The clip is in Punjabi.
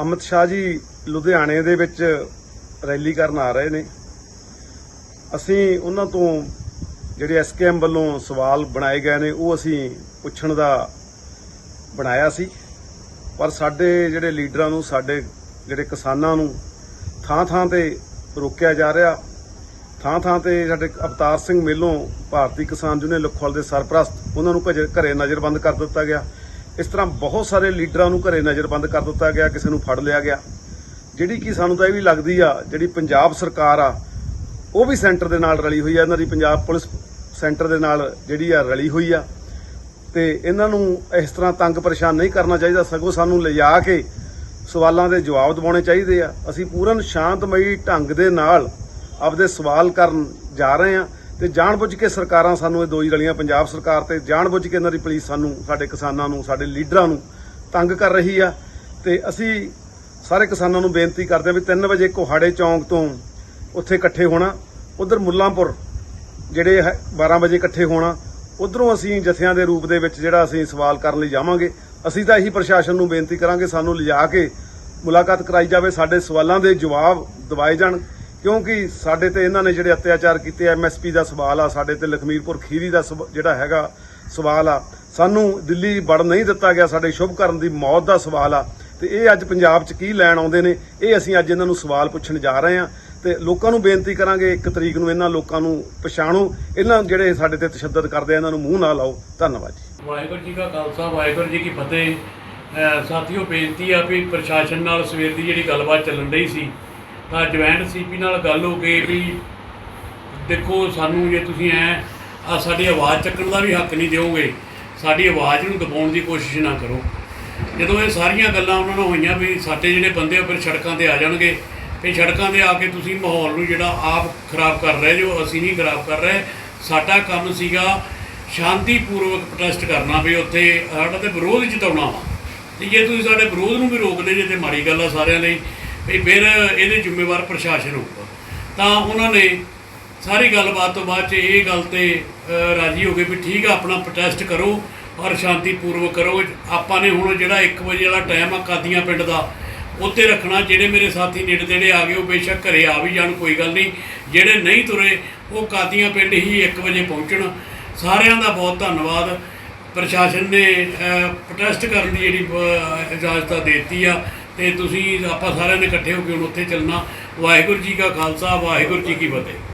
ਅਮਿਤ ਸ਼ਾਹ ਜੀ ਲੁਧਿਆਣੇ ਦੇ ਵਿੱਚ ਰੈਲੀ ਕਰਨ ਆ ਰਹੇ ਨੇ। ਅਸੀਂ ਉਹਨਾਂ ਤੋਂ ਜਿਹੜੇ ਐਸਕੇਐਮ ਵੱਲੋਂ ਸਵਾਲ ਬਣਾਏ ਗਏ ਨੇ, ਉਹ ਅਸੀਂ ਪੁੱਛਣ ਦਾ ਬਣਾਇਆ ਸੀ। ਪਰ ਸਾਡੇ ਜਿਹੜੇ ਲੀਡਰਾਂ ਨੂੰ, ਸਾਡੇ ਜਿਹੜੇ ਕਿਸਾਨਾਂ ਨੂੰ ਥਾਂ ਥਾਂ ਤੇ ਰੋਕਿਆ ਜਾ ਰਿਹਾ। ਥਾਂ ਥਾਂ ਤੇ ਸਾਡੇ ਅਵਤਾਰ ਸਿੰਘ ਮੇਲੋਂ ਭਾਰਤੀ ਕਿਸਾਨ ਯੂਨੀਅਨ ਲਖਵਾਲ ਦੇ ਸਰਪ੍ਰਸਤ, ਉਹਨਾਂ ਨੂੰ ਘਜੇ- ਘਰੇ ਨਜ਼ਰਬੰਦ ਕਰ ਦਿੱਤਾ ਗਿਆ। ਇਸ ਤਰ੍ਹਾਂ ਬਹੁਤ ਸਾਰੇ ਲੀਡਰਾਂ ਨੂੰ ਘਰੇ ਨਜ਼ਰਬੰਦ ਕਰ ਦਿੱਤਾ ਗਿਆ, ਕਿਸੇ ਨੂੰ ਫੜ ਲਿਆ ਗਿਆ। ਜਿਹੜੀ ਕਿ ਸਾਨੂੰ ਤਾਂ ਇਹ ਵੀ ਲੱਗਦੀ ਆ, ਜਿਹੜੀ ਪੰਜਾਬ ਸਰਕਾਰ ਆ, ਉਹ ਵੀ ਸੈਂਟਰ ਦੇ ਨਾਲ ਰਲੀ ਹੋਈ ਆ। ਇਹਨਾਂ ਦੀ ਪੰਜਾਬ ਪੁਲਿਸ ਸੈਂਟਰ ਦੇ ਨਾਲ ਜਿਹੜੀ ਆ ਰਲੀ ਹੋਈ ਆ। ਤੇ ਇਹਨਾਂ ਨੂੰ ਇਸ ਤਰ੍ਹਾਂ ਤੰਗ ਪਰੇਸ਼ਾਨ ਨਹੀਂ ਕਰਨਾ ਚਾਹੀਦਾ। ਸਗੋਂ ਸਾਨੂੰ ਲਿਜਾ ਕੇ ਸਵਾਲਾਂ ਦੇ ਜਵਾਬ ਦਿਵਾਉਣੇ ਚਾਹੀਦੇ ਆ। ਅਸੀਂ ਪੂਰਨ ਸ਼ਾਂਤਮਈ ਢੰਗ ਦੇ ਨਾਲ ਆਪਦੇ ਸਵਾਲ ਕਰਨ ਜਾ ਰਹੇ ਆ। ਤੇ ਜਾਣਬੁੱਝ ਕੇ ਸਰਕਾਰਾਂ ਸਾਨੂੰ ਇਹ ਦੋਈ ਰਲੀਆਂ, ਪੰਜਾਬ ਸਰਕਾਰ ਤੇ ਜਾਣਬੁੱਝ ਕੇ ਇਹਨਾਂ ਦੀ ਪੁਲਿਸ ਸਾਨੂੰ, ਸਾਡੇ ਕਿਸਾਨਾਂ ਨੂੰ, ਸਾਡੇ ਲੀਡਰਾਂ ਨੂੰ ਤੰਗ ਕਰ ਰਹੀ ਆ। ਤੇ ਅਸੀਂ ਸਾਰੇ ਕਿਸਾਨਾਂ ਨੂੰ ਬੇਨਤੀ ਕਰਦੇ ਆ ਵੀ 3 ਵਜੇ ਕੋਹਾੜੇ ਚੌਂਕ ਤੋਂ ਉੱਥੇ ਇਕੱਠੇ ਹੋਣਾ। ਉਧਰ ਮੁੱਲਾਂਪੁਰ, ਜਿਹੜੇ ਹੈ 12 ਵਜੇ ਇਕੱਠੇ ਹੋਣਾ। ਉਧਰੋਂ ਅਸੀਂ ਜਥਿਆਂ ਦੇ ਰੂਪ ਦੇ ਵਿੱਚ ਜਿਹੜਾ ਅਸੀਂ ਸਵਾਲ ਕਰਨ ਲਈ ਜਾਵਾਂਗੇ, ਅਸੀਂ ਤਾਂ ਇਹੀ ਪ੍ਰਸ਼ਾਸਨ ਨੂੰ ਬੇਨਤੀ ਕਰਾਂਗੇ ਸਾਨੂੰ ਲਿਜਾ ਕੇ ਮੁਲਾਕਾਤ ਕਰਾਈ ਜਾਵੇ, ਸਾਡੇ ਸਵਾਲਾਂ ਦੇ ਜਵਾਬ ਦਿਵਾਏ ਜਾਣ। ਕਿਉਂਕਿ ਸਾਡੇ ਤੇ ਇਹਨਾਂ ਨੇ ਜਿਹੜੇ ਅਤਿਆਚਾਰ ਕੀਤੇ ਐਮਐਸਪੀ ਦਾ ਸਵਾਲ ਆ, ਸਾਡੇ ਤੇ ਲਖਮੀਰਪੁਰ ਖੀਰੀ ਦਾ ਸਵ- ਜਿਹੜਾ ਹੈਗਾ ਸਵਾਲ ਆ। ਸਾਨੂੰ ਦਿੱਲੀ ਵੜ ਨਹੀਂ ਦਿੱਤਾ ਗਿਆ, ਸਾਡੇ ਸ਼ੁਭਕਰਨ ਦੀ ਮੌਤ ਦਾ ਸਵਾਲ ਆ। ਤੇ ਇਹ ਅੱਜ ਪੰਜਾਬ 'ਚ ਕੀ ਲੈਣ ਆਉਂਦੇ ਨੇ, ਇਹ ਅਸੀਂ ਅੱਜ ਇਹਨਾਂ ਨੂੰ ਸਵਾਲ ਪੁੱਛਣ ਜਾ ਰਹੇ ਹਾਂ। ਤੇ ਲੋਕਾਂ ਨੂੰ ਬੇਨਤੀ ਕਰਾਂਗੇ, ਇੱਕ ਤਰੀਕ ਨੂੰ ਇਹਨਾਂ ਲੋਕਾਂ ਨੂੰ ਪਛਾਣੋ। ਇਹਨਾਂ ਜਿਹੜੇ ਸਾਡੇ ਤੇ ਤਸ਼ੱਦਦ ਕਰਦੇ ਆ, ਇਹਨਾਂ ਨੂੰ ਮੂੰਹ ਨਾ ਲਾਓ। ਧੰਨਵਾਦ ਜੀ। ਵਾਹਿਗੁਰੂ ਜੀ ਕਾ ਖਾਲਸਾ, ਵਾਹਿਗੁਰੂ ਜੀ ਕੀ ਫਤਿਹ। ਅਹ ਸਾਥੀਓ, ਬੇਨਤੀ ਆ ਵੀ ਪ੍ਰਸ਼ਾਸਨ ਨਾਲ ਸਵੇਰ ਦੀ ਜਿਹੜੀ ਗੱਲਬਾਤ ਚੱਲਣ ਰਹੀ ਸੀ ਤਾਂ ਜੁਆਇੰਟ ਸੀਪੀ ਨਾਲ ਗੱਲ ਹੋ ਕੇ ਵੀ ਦੇਖੋ ਸਾਨੂੰ ਜੇ ਤੁਸੀਂ ਐ ਆ ਸਾਡੀ ਆਵਾਜ਼ ਚੱਕਣ ਦਾ ਵੀ ਹੱਕ ਨਹੀਂ ਦਿਓਗੇ, ਸਾਡੀ ਆਵਾਜ਼ ਨੂੰ ਦਬਾਉਣ ਦੀ ਕੋਸ਼ਿਸ਼ ਨਾ ਕਰੋ। ਜਦੋਂ ਇਹ ਸਾਰੀਆਂ ਗੱਲਾਂ ਉਹਨਾਂ ਨੂੰ ਹੋਈਆਂ ਵੀ ਸਾਡੇ ਜਿਹੜੇ ਬੰਦੇ ਆ, ਫਿਰ ਸੜਕਾਂ ਤੇ ਆ ਜਾਣਗੇ। ਤੇ ਸੜਕਾਂ ਤੇ ਆ ਕੇ ਤੁਸੀਂ ਮਾਹੌਲ ਨੂੰ ਜਿਹੜਾ ਆਪ ਖਰਾਬ ਕਰ ਰਹੇ ਜੋ ਅਸੀਂ ਨਹੀਂ ਖਰਾਬ ਕਰ ਰਹੇ, ਸਾਡਾ ਕੰਮ ਸੀਗਾ ਸ਼ਾਂਤੀਪੂਰਵਕ ਪ੍ਰੋਟੈਸਟ ਕਰਨਾ ਵੀ ਉੱਥੇ ਸਾਡਾ ਤੇ ਵਿਰੋਧ ਜਤਾਉਣਾ ਵਾ। ਤੇ ਜੇ ਤੁਸੀਂ ਸਾਡੇ ਵਿਰੋਧ ਨੂੰ ਵੀ ਰੋਕਦੇ ਜੇ, ਤੇ ਮਾੜੀ ਗੱਲ ਆ ਸਾਰਿਆਂ ਲਈ। ਵੀ ਫਿਰ ਇਹਦੇ ਜ਼ਿੰਮੇਵਾਰ ਪ੍ਰਸ਼ਾਸਨ ਹੋਊਗਾ। ਤਾਂ ਉਹਨਾਂ ਨੇ ਸਾਰੀ ਗੱਲਬਾਤ ਤੋਂ ਬਾਅਦ ਚ ਇਹ ਗੱਲ ਤੇ ਰਾਜੀ ਹੋ ਗਏ ਵੀ ਠੀਕ ਆ, ਆਪਣਾ ਪ੍ਰੋਟੈਸਟ ਕਰੋ, ਔਰ ਸ਼ਾਂਤੀਪੂਰਵਕ ਕਰੋ। ਆਪਾਂ ਨੇ ਹੁਣ ਜਿਹੜਾ 1 ਵਜੇ ਵਾਲਾ ਟਾਈਮ ਆ ਕਾਦੀਆਂ ਪਿੰਡ ਦਾ ਉੱਤੇ ਰੱਖਣਾ। ਜਿਹੜੇ ਮੇਰੇ ਸਾਥੀ ਨੇੜੇ ਤੇੜੇ ਆ ਗਏ, ਉਹ ਬੇਸ਼ੱਕ ਘਰੇ ਆ ਵੀ ਜਾਣ, ਕੋਈ ਗੱਲ ਨਹੀਂ। ਜਿਹੜੇ ਨਹੀਂ ਤੁਰੇ, ਉਹ ਕਾਦੀਆਂ ਪਿੰਡ ਹੀ 1 ਵਜੇ ਪਹੁੰਚਣ। ਸਾਰਿਆਂ ਦਾ ਬਹੁਤ ਧੰਨਵਾਦ। ਪ੍ਰਸ਼ਾਸਨ ਨੇ ਪ੍ਰੋਟੈਸਟ ਕਰਨ ਦੀ ਜਿਹੜੀ ਇਜਾਜ਼ਤ ਦੇ ਦਿੱਤੀ ਆ। ਤੇ ਤੁਸੀਂ ਆਪਾਂ ਸਾਰਿਆਂ ਨੇ ਇਕੱਠੇ ਹੋ ਕੇ ਹੁਣ ਉੱਥੇ ਚੱਲਣਾ। ਵਾਹਿਗੁਰੂ ਜੀ ਕਾ ਖਾਲਸਾ, ਵਾਹਿਗੁਰੂ ਜੀ ਕੀ ਫਤਿਹ।